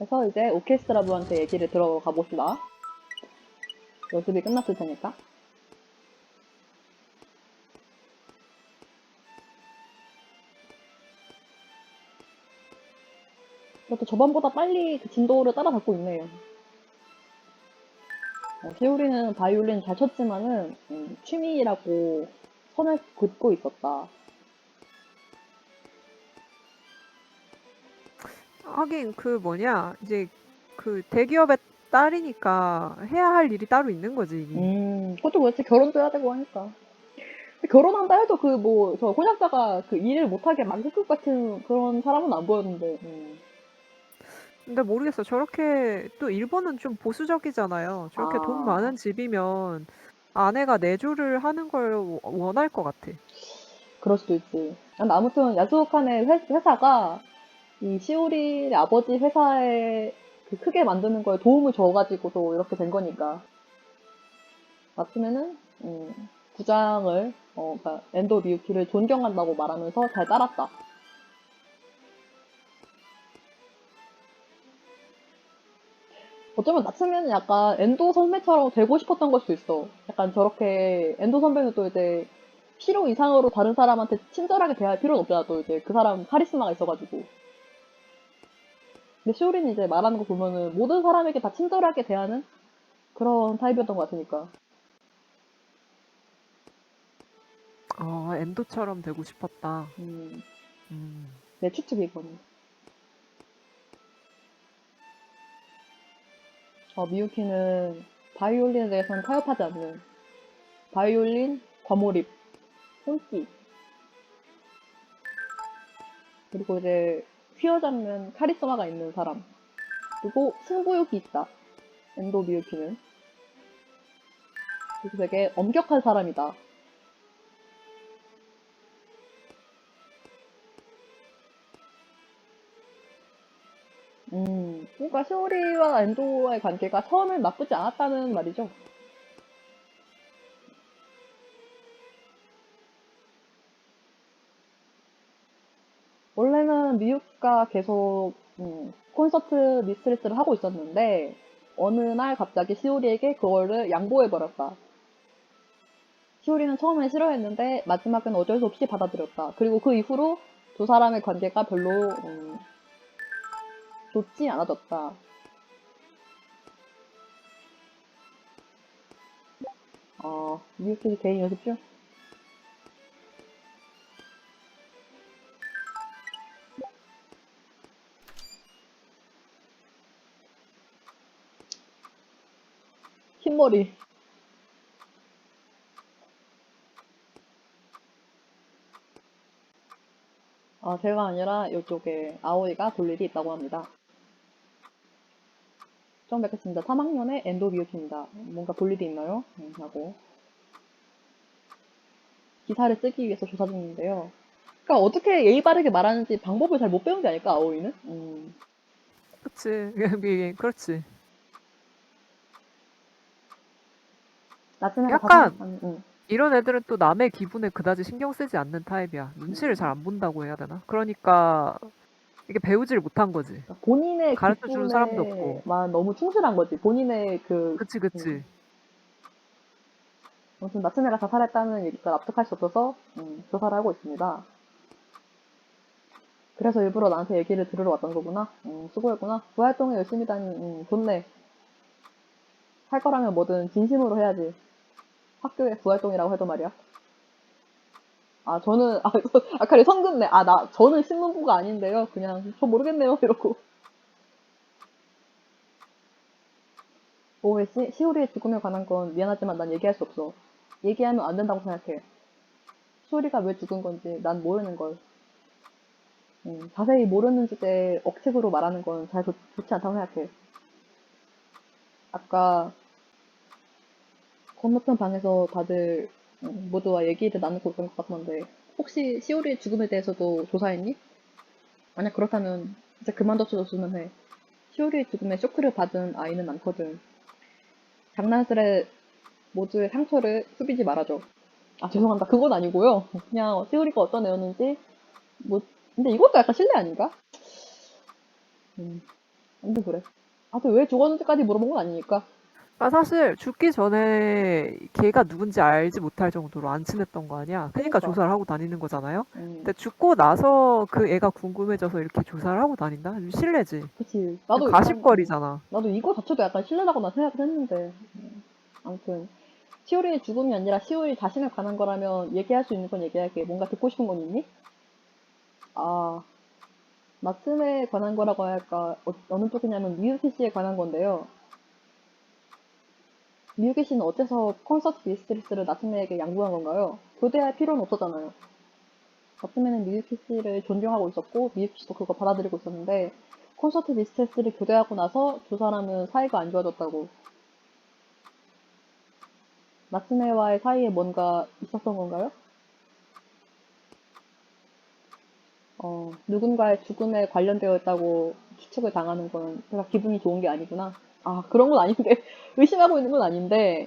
그래서 이제 오케스트라 부한테 얘기를 들어가 봅시다. 연습이 끝났을 테니까. 그것도 저번보다 빨리 그 진도를 따라잡고 있네요. 어, 시우리는 바이올린 잘 쳤지만은 음, 취미라고 선을 긋고 있었다. 하긴 그 뭐냐 이제 그 대기업의 딸이니까 해야 할 일이 따로 있는 거지. 이게. 음, 그것도 그렇지. 결혼도 해야 되고 하니까. 근데 결혼한다 해도 그 뭐, 저婚약자가 그 일을 못하게 막을 것 같은 그런 사람은 안 보였는데. 음. 근데 모르겠어. 저렇게 또 일본은 좀 보수적이잖아요. 저렇게 아. 돈 많은 집이면 아내가 내조를 하는 걸 워- 원할 것 같아. 그럴 수도 있지. 근데 아무튼 야스오칸의 회, 회사가 이 시오리의 아버지 회사에 그 크게 만드는 거에 도움을 줘가지고도 이렇게 된 거니까. 마침에는 음, 부장을 어, 그러니까 엔도 미유키를 존경한다고 말하면서 잘 따랐다. 어쩌면 나츠면은 약간 엔도 선배처럼 되고 싶었던 걸 수도 있어. 약간 저렇게 엔도 선배는 또 이제 필요 이상으로 다른 사람한테 친절하게 대할 필요는 없잖아. 또 이제 그 사람 카리스마가 있어가지고. 근데 시오리는 이제 말하는 거 보면은 모든 사람에게 다 친절하게 대하는 그런 타입이었던 것 같으니까. 어, 엔도처럼 되고 싶었다. 음, 음. 내 추측이거든. 어, 미유키는 바이올린에 대해서는 타협하지 않는 바이올린, 과몰입, 혼기 그리고 이제 휘어잡는 카리스마가 있는 사람. 그리고 승부욕이 있다. 엔도 미유키는. 그리고 되게 엄격한 사람이다. 음, 그러니까 시오리와 엔도의 관계가 처음엔 나쁘지 않았다는 말이죠. 원래는 미유키가 계속 음, 콘서트 미스트리스를 하고 있었는데 어느 날 갑자기 시오리에게 그거를 양보해버렸다. 시오리는 처음에 싫어했는데 마지막엔 어쩔 수 없이 받아들였다. 그리고 그 이후로 두 사람의 관계가 별로 음, 좋지 않아졌다. 어, 미유키 개인 연습 중? 흰머리. 아, 제가 아니라 이쪽에 아오이가 볼 일이 있다고 합니다. 처음 뵙겠습니다. 3학년의 엔도 미유키입니다. 뭔가 볼 일이 있나요? 음, 하고. 기사를 쓰기 위해서 조사 중인데요. 그러니까 어떻게 예의 바르게 말하는지 방법을 잘 못 배운 게 아닐까, 아오이는? 음. 그치. 그렇지. 나츠메가 약간 가장- 음, 음. 이런 애들은 또 남의 기분에 그다지 신경 쓰지 않는 타입이야. 눈치를 잘 안 본다고 해야 되나? 그러니까 이게 배우지를 못한 거지. 그러니까 본인의 가르쳐 주는 사람도 없고. 기쁨에만 너무 충실한 거지. 본인의 그 그치, 그치. 음. 아무튼 나츠메가 자살했다는 얘기가 납득할 수 없어서 음, 조사를 하고 있습니다. 그래서 일부러 나한테 얘기를 들으러 왔던 거구나. 음, 수고했구나. 부활동에 열심히 다니. 음, 좋네. 할 거라면 뭐든 진심으로 해야지. 학교에 부활동이라고 해도 말이야. 아 저는 아 아카리 성급네. 아 나 저는 신문부가 아닌데요. 그냥 저 모르겠네요. 이러고. OS 시오리의 죽음에 관한 건 미안하지만 난 얘기할 수 없어. 얘기하면 안 된다고 생각해. 시오리가 왜 죽은 건지 난 모르는 걸. 음, 자세히 모르는 주제에 억측으로 말하는 건 잘 좋지 않다고 생각해. 아까 건너편 방에서 다들 음, 모두와 얘기를 나누고 있던 것 같던데 혹시 시오리의 죽음에 대해서도 조사했니? 만약 그렇다면 이제 그만둬줬으면 해. 시오리의 죽음에 쇼크를 받은 아이는 많거든. 장난스레 모두의 상처를 후비지 말아줘. 아 죄송합니다. 그건 아니고요. 그냥 시오리가 어떤 애였는지 뭐 근데 이것도 약간 실례 아닌가? 음. 아무튼 그래. 하여튼 왜 죽었는지까지 물어본 건 아니니까. 아, 사실 죽기 전에 걔가 누군지 알지 못할 정도로 안 친했던 거 아니야. 그러니까 그러니까. 조사를 하고 다니는 거잖아요. 음, 근데 죽고 나서 그 애가 궁금해져서 이렇게 조사를 하고 다닌다? 좀 실례지. 그치. 나도 가십거리잖아. 나도 이거 자체도 약간 실례라고 나 생각을 했는데. 음, 아무튼. 시오리의 죽음이 아니라 시오리 자신에 관한 거라면 얘기할 수 있는 건 얘기할게. 뭔가 듣고 싶은 건 있니? 아, 마침에 관한 거라고 할까? 어, 어느 쪽이냐면 미유키 씨에 관한 건데요. 미유키 씨는 어째서 콘서트 미스트리스를 나츠메에게 양보한 건가요? 교대할 필요는 없었잖아요. 나츠메는 미유키 씨를 존경하고 있었고 미유키 씨도 그거 받아들이고 있었는데 콘서트 미스트리스를 교대하고 나서 두 사람은 사이가 안 좋아졌다고. 나츠메와의 사이에 뭔가 있었던 건가요? 어, 누군가의 죽음에 관련되어 있다고 추측을 당하는 건 제가 기분이 좋은 게 아니구나. 아, 그런 건 아닌데, 의심하고 있는 건 아닌데,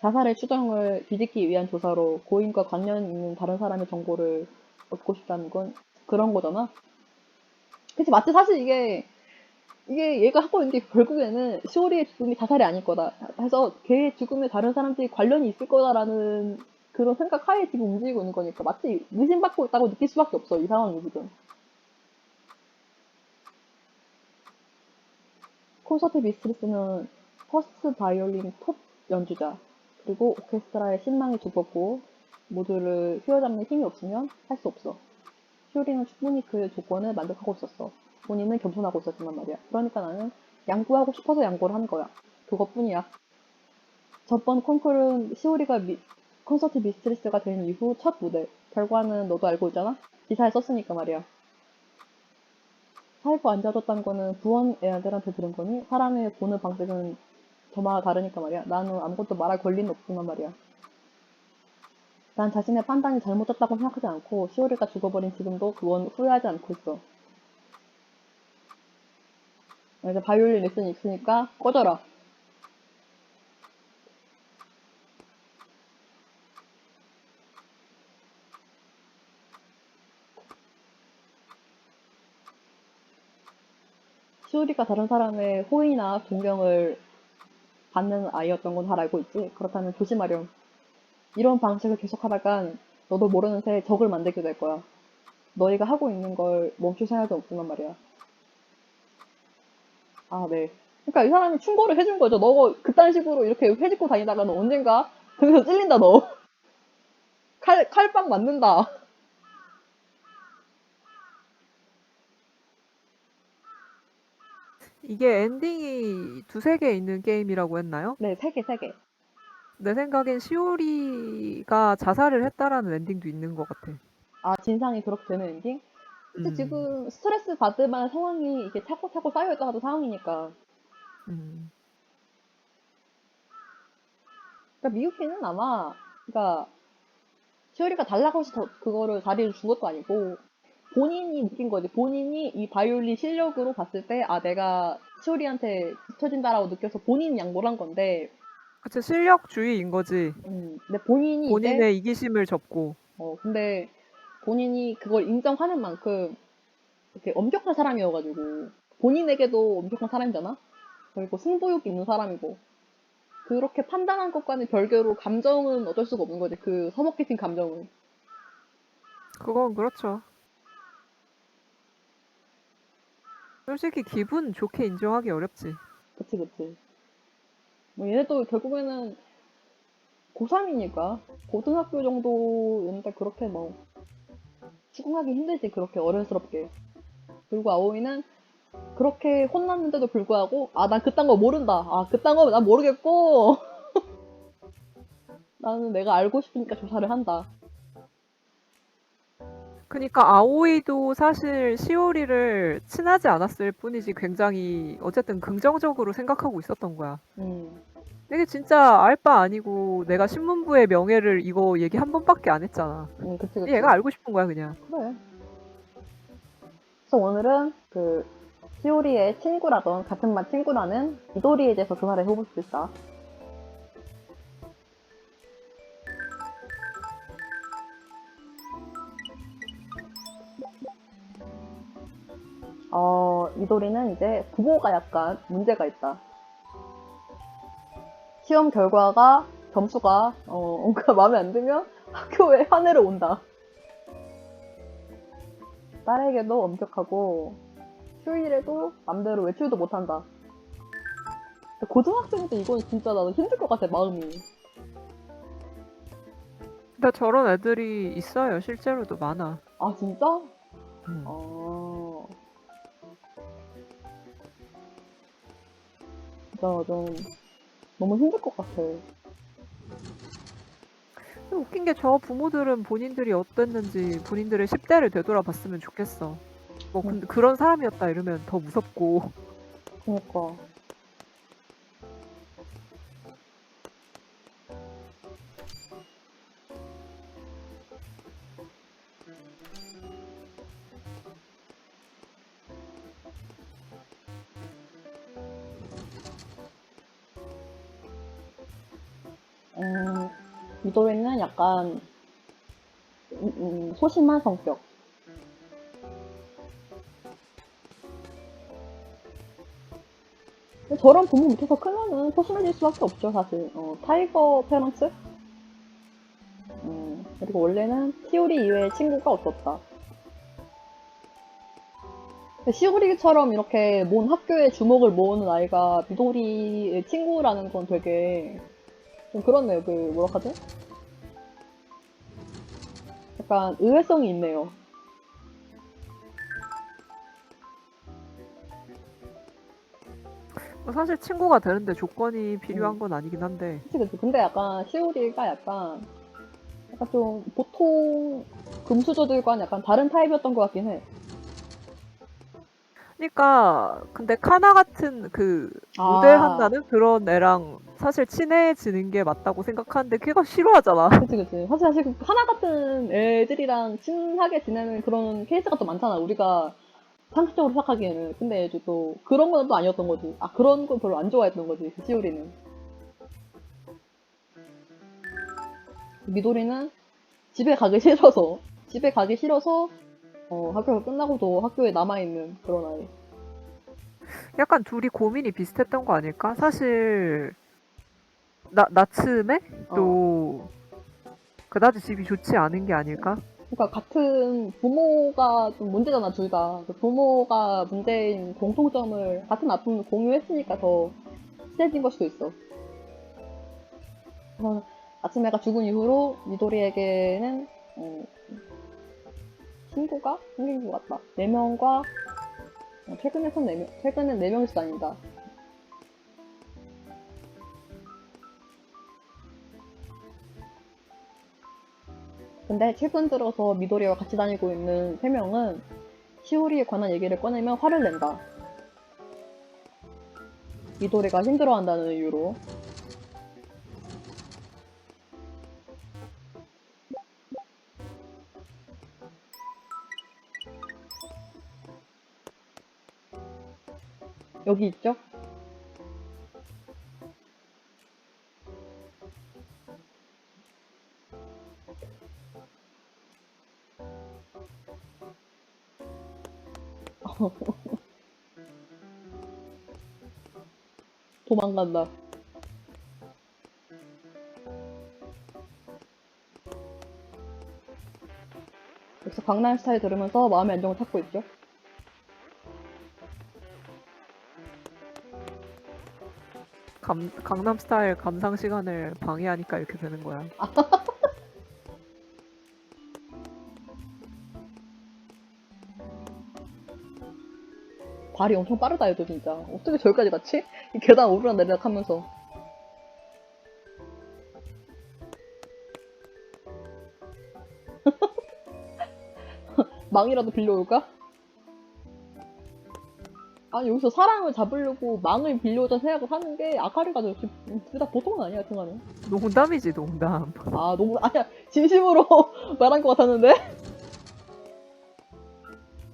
자살의 추정을 뒤집기 위한 조사로 고인과 관련 있는 다른 사람의 정보를 얻고 싶다는 건 그런 거잖아. 그치, 맞지? 사실 이게, 이게 얘가 하고 있는 게 결국에는 시오리의 죽음이 자살이 아닐 거다. 해서 걔의 죽음에 다른 사람들이 관련이 있을 거다라는 그런 생각 하에 지금 움직이고 있는 거니까 마치 의심받고 있다고 느낄 수밖에 없어, 이 상황이 지금. 콘서트 미스트리스는 퍼스트 바이올린 톱 연주자, 그리고 오케스트라의 신망이 두껍고 모두를 휘어잡는 힘이 없으면 할 수 없어. 시오리는 충분히 그의 조건을 만족하고 있었어. 본인은 겸손하고 있었지만 말이야. 그러니까 나는 양보하고 싶어서 양보를 한 거야. 그것뿐이야. 저번 콩쿠르는 시오리가 미- 콘서트 미스트리스가 된 이후 첫 무대. 결과는 너도 알고 있잖아? 기사에 썼으니까 말이야. 안 좋아졌다는 거는 부원 애들한테 들은 거니? 사람의 보는 방식은 저마다 다르니까 말이야. 나는 아무것도 말할 권리는 없지만 말이야. 난 자신의 판단이 잘못됐다고 생각하지 않고 시오리가 죽어버린 지금도 그건 후회하지 않고 있어. 이제 바이올린 레슨이 있으니까 꺼져라. 시오리가 다른 사람의 호의나 존경을 받는 아이였던 건 잘 알고 있지. 그렇다면 조심하렴. 이런 방식을 계속하다간 너도 모르는 새에 적을 만들게 될 거야. 너희가 하고 있는 걸 멈출 생각은 없지만 말이야. 아, 네. 그러니까 이 사람이 충고를 해준 거죠. 너 그딴 식으로 이렇게 회집고 다니다가는 언젠가 거기서 찔린다 너. 칼 칼빵 맞는다. 이게 엔딩이 두세 개 있는 게임이라고 했나요? 네, 세 개, 세 개. 내 생각엔 시오리가 자살을 했다라는 엔딩도 있는 것 같아. 아, 진상이 그렇게 되는 엔딩? 근데 음, 지금 스트레스 받을 만한 상황이 이게 차고차고 쌓여있다 하도 상황이니까. 음. 그러니까 미유키는 아마, 그러니까 시오리가 달라고 해서 더- 그거를 자리를 준 것도 아니고 본인이 느낀 거지. 본인이 이 바이올린 실력으로 봤을 때, 아, 내가 시오리한테 뒤처진다라고 느껴서 본인이 양보를 한 건데, 그치, 실력주의인 거지. 음, 근데 본인이 이제, 본인의 이기심을 접고. 어, 근데 본인이 그걸 인정하는 만큼 이렇게 엄격한 사람이어가지고, 본인에게도 엄격한 사람이잖아? 그리고 승부욕 있는 사람이고, 그렇게 판단한 것과는 별개로 감정은 어쩔 수가 없는 거지. 그 서먹게 핀 감정은. 그건 그렇죠. 솔직히 기분 좋게 인정하기 어렵지. 그치, 그치. 뭐 얘네도 결국에는 고3이니까 고등학교 정도였는데 그렇게 뭐 추궁하기 힘들지 그렇게 어른스럽게. 그리고 아오이는 그렇게 혼났는데도 불구하고 아 난 그딴 거 모른다. 아 그딴 거 난 모르겠고 나는 내가 알고 싶으니까 조사를 한다. 그니까 아오이도 사실 시오리를 친하지 않았을 뿐이지 굉장히 어쨌든 긍정적으로 생각하고 있었던 거야. 음 이게 진짜 알바 아니고 내가 신문부의 명예를 이거 얘기 한 번밖에 안 했잖아. 음, 그치 그치. 얘가 알고 싶은 거야 그냥. 그래. 그래서 오늘은 그 시오리의 친구라던 같은 반 친구라는 이도리에 대해서 조사를 해볼 수 있다. 어, 미도리는 이제 부모가 약간 문제가 있다. 시험 결과가 점수가 어, 뭔가 마음에 안 들면 학교에 화내러 온다. 딸에게도 엄격하고 휴일에도 맘대로 외출도 못한다. 고등학생 때 이건 진짜 나도 힘들 것 같아 마음이. 근데 저런 애들이 있어요. 실제로도 많아. 아 진짜? 음. 어. 진짜 좀 너무 힘들 것 같아. 근데 웃긴 게 저 부모들은 본인들이 어땠는지 본인들의 10대를 되돌아봤으면 좋겠어. 뭐 근데 그런 사람이었다 이러면 더 무섭고 그니까. 약간 음, 음, 소심한 성격. 저런 부모 밑에서 크면은 소심해질 수밖에 없죠, 사실. 어, 타이거 페런츠? 음, 그리고 원래는 시오리 이외에 친구가 없었다. 시오리처럼 이렇게 먼 학교에 주목을 모으는 아이가 미도리의 친구라는 건 되게 좀 그렇네요. 그, 뭐라 하지? 약간 의외성이 있네요. 뭐 사실 친구가 되는데 조건이 필요한 음. 건 아니긴 한데 그치, 그치. 근데 약간 시오리가 약간, 약간 좀 보통 금수저들과는 약간 다른 타입이었던 것 같긴 해. 그러니까 근데 카나 같은 그 아. 모델 한다는 그런 애랑 사실 친해지는 게 맞다고 생각하는데 걔가 싫어하잖아. 그치, 그치. 사실, 사실 그 하나 같은 애들이랑 친하게 지내는 그런 케이스가 또 많잖아. 우리가 상식적으로 생각하기에는. 근데 이제 또 그런 건 또 아니었던 거지. 아, 그런 건 별로 안 좋아했던 거지. 그 시오리는. 미도리는 집에 가기 싫어서, 집에 가기 싫어서, 어, 학교가 끝나고도 학교에 남아있는 그런 아이. 약간 둘이 고민이 비슷했던 거 아닐까? 사실 나 나츠메 어. 또 그다지 집이 좋지 않은 게 아닐까? 그러니까 같은 부모가 좀 문제잖아 둘 다. 그 부모가 문제인 공통점을 같은 아픔을 공유했으니까 더 친해진 걸 수도 있어. 그래서 아침에가 죽은 이후로 미도리에게는 어, 친구가 생긴 것 같다. 네 명과 어, 최근에선 네 명, 최근엔 네 명씩 다닌다. 근데 최근 들어서 미도리와 같이 다니고 있는 세 명은 시오리에 관한 얘기를 꺼내면 화를 낸다. 미도리가 힘들어한다는 이유로. 여기 있죠? 도망간다. 여기서 강남 스타일 들으면서 마음의 안정을 찾고 있죠. 감, 강남 스타일 감상 시간을 방해하니까 이렇게 되는 거야. 발이 엄청 빠르다 얘도 진짜. 어떻게 저기까지 갔지? 이 계단 오르락 내리락 하면서. 망이라도 빌려올까? 아니 여기서 사람을 잡으려고 망을 빌려오자 생각을 하는 게 아카리가 둘다 보통은 아니야 등하는. 농담이지 농담. 아 너무 아니야 진심으로 말한 것 같았는데.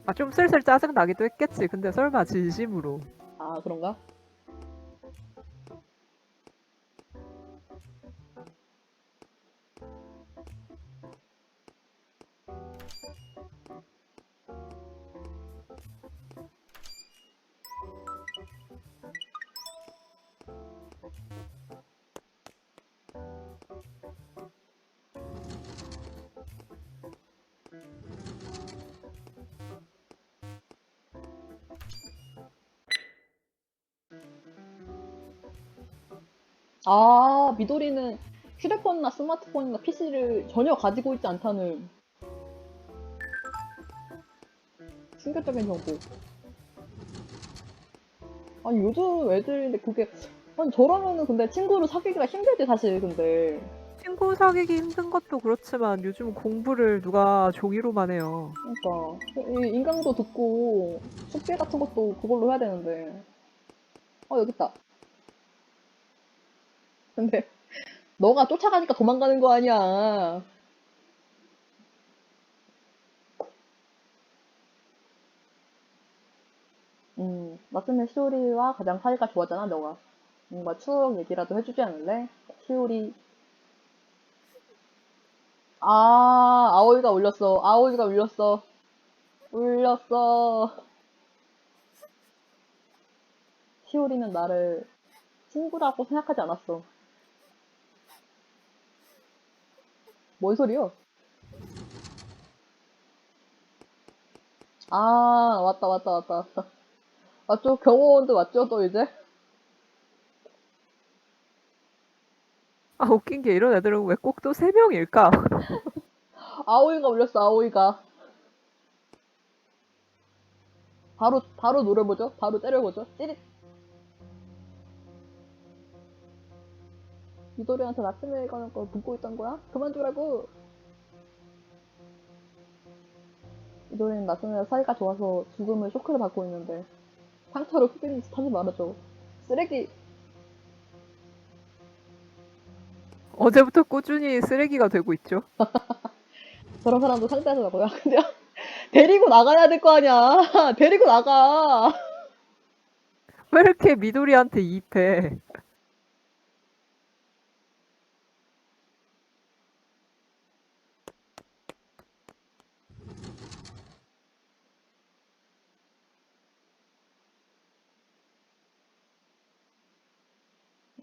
아 좀 슬슬 짜증 나기도 했겠지. 근데 설마 진심으로. 아 그런가? 아, 미도리는 휴대폰이나 스마트폰이나 PC를 전혀 가지고 있지 않다는 충격적인 정보. 아니, 요즘 애들인데 그게, 아니, 저라면은 근데 친구를 사귀기가 힘들지, 사실, 근데. 친구 사귀기 힘든 것도 그렇지만 요즘 공부를 누가 종이로만 해요. 그러니까. 이 인강도 듣고, 숙제 같은 것도 그걸로 해야 되는데. 어, 여기 있다. 근데, 너가 쫓아가니까 도망가는 거 아니야. 음, 마스메 시오리와 가장 사이가 좋았잖아, 너가. 뭔가 추억 얘기라도 해주지 않을래? 시오리. 아, 아오이가 울렸어. 아오이가 울렸어. 울렸어. 시오리는 나를 친구라고 생각하지 않았어. 뭔 소리요? 아, 왔다, 왔다, 왔다, 왔다. 맞죠? 경호원도 맞죠? 또 이제? 아 웃긴 게 이런 애들은 왜 꼭 또 세 명일까? 아오이가 울렸어, 아오이가. 바로, 바로 노려보죠. 바로 때려보죠. 찌릿. 이도리한테 나침에 가는 걸 듣고 있던 거야? 그만두라고! 이도리는 나침에 사이가 좋아서 죽음을 쇼크를 받고 있는데, 상처를 후비는 짓 하지 말아줘. 쓰레기! 어제부터 꾸준히 쓰레기가 되고 있죠. 저런 사람도 상대하더라고요. 근데 데리고 나가야 될 거 아니야. 데리고 나가. 왜 이렇게 미도리한테 이입해?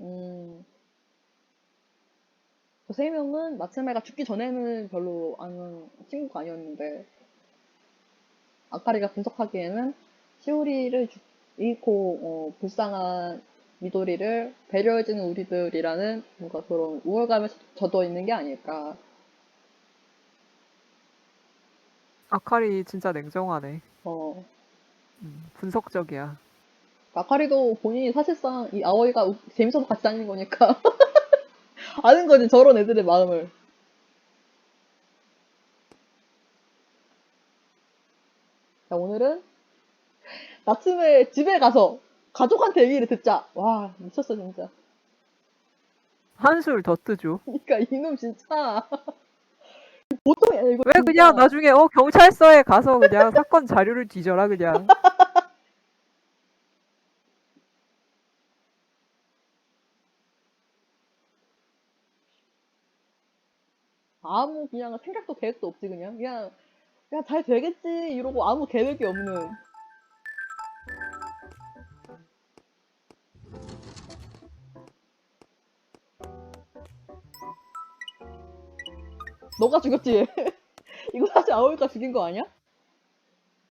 음. 그 세 명은 나츠메가 죽기 전에는 별로 아는 친구가 아니었는데 아카리가 분석하기에는 시오리를 죽- 잃고 어, 불쌍한 미도리를 배려해주는 우리들이라는 뭔가 그런 우월감에 젖어 있는 게 아닐까. 아카리 진짜 냉정하네. 어, 음, 분석적이야. 아카리도 본인이 사실상 이 아오이가 우- 재밌어서 같이 다니는 거니까 아는 거지 저런 애들의 마음을. 자, 오늘은 나츠메 집에 가서 가족한테 얘기를 듣자. 와, 미쳤어, 진짜. 한술 더 뜨죠. 그러니까 이놈 진짜. 보통 이거 왜 그냥 나중에 어 경찰서에 가서 그냥 사건 자료를 뒤져라 그냥. 아무 그냥 생각도 계획도 없지 그냥 그냥 야잘 되겠지 이러고 아무 계획이 없는. 너가 죽였지? 이거 사실 아오이가 죽인 거 아니야?